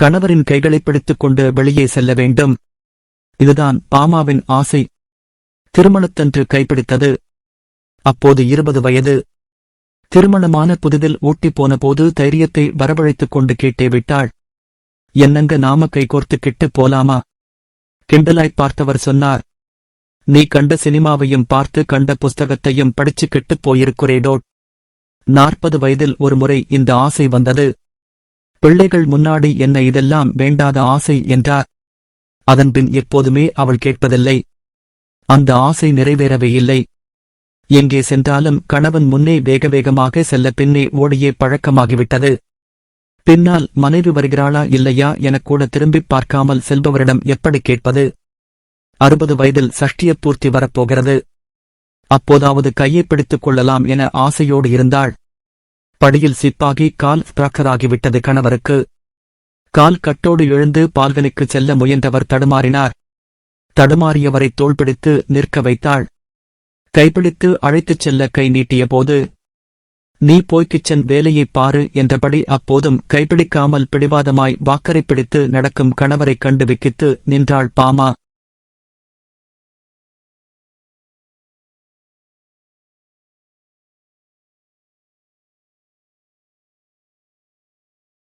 கணவரின் கைகளை பிடித்துக் கொண்டு வெளியே செல்ல வேண்டும். இதுதான் பாமாவின் ஆசை. திருமணத்தன்று கைப்பிடித்தது. அப்போது இருபது வயது. திருமணமான புதிதில் ஊட்டி போன போது தைரியத்தை வரவழைத்துக் கொண்டு கேட்டே விட்டாள். என்னங்க நாம கைகோர்த்து கிட்டு போலாமா? கிண்டலாய் பார்த்தவர் சொன்னார். நீ கண்ட சினிமாவையும் பார்த்து கண்ட புஸ்தகத்தையும் படிச்சு கிட்டு போயிருக்கிறேடோ நாற்பது வயதில் ஒரு முறை இந்த ஆசை வந்தது. பிள்ளைகள் முன்னாடி என்ன இதெல்லாம் வேண்டாத ஆசை என்றார். அதன்பின் எப்போதுமே அவள் கேட்பதில்லை. அந்த ஆசை நிறைவேறவே இல்லை. எங்கே சென்றாலும் கணவன் முன்னே வேக வேகமாக செல்ல பின்னே ஓடியே பழக்கமாகிவிட்டது. பின்னால் மனைவி வருகிறாளா இல்லையா எனக் கூட திரும்பிப் பார்க்காமல் செல்பவரிடம் எப்படி கேட்பது? அறுபது வயதில் சஷ்டிய பூர்த்தி வரப்போகிறது. அப்போதாவது கையை பிடித்துக் கொள்ளலாம் என ஆசையோடு இருந்தாள். படியில் சிப்பாகி கால் பிராக்கராகிவிட்டது கணவருக்கு. கால் கட்டோடு எழுந்து பால்கனிக்கு செல்ல முயன்றவர் தடுமாறினார். தடுமாறியவரை தோள்பிடித்து நிற்க வைத்தாள். கைப்பிடித்து அழைத்துச் செல்ல கை நீட்டிய போது நீ போய்க்கிச்சன் வேலையைப் பாரு என்றபடி அப்போதும் கைப்பிடிக்காமல் பிடிவாதமாய் வாக்கரை பிடித்து நடக்கும் கணவரைக் கண்டு விக்கித்து நின்றாள் பாமா.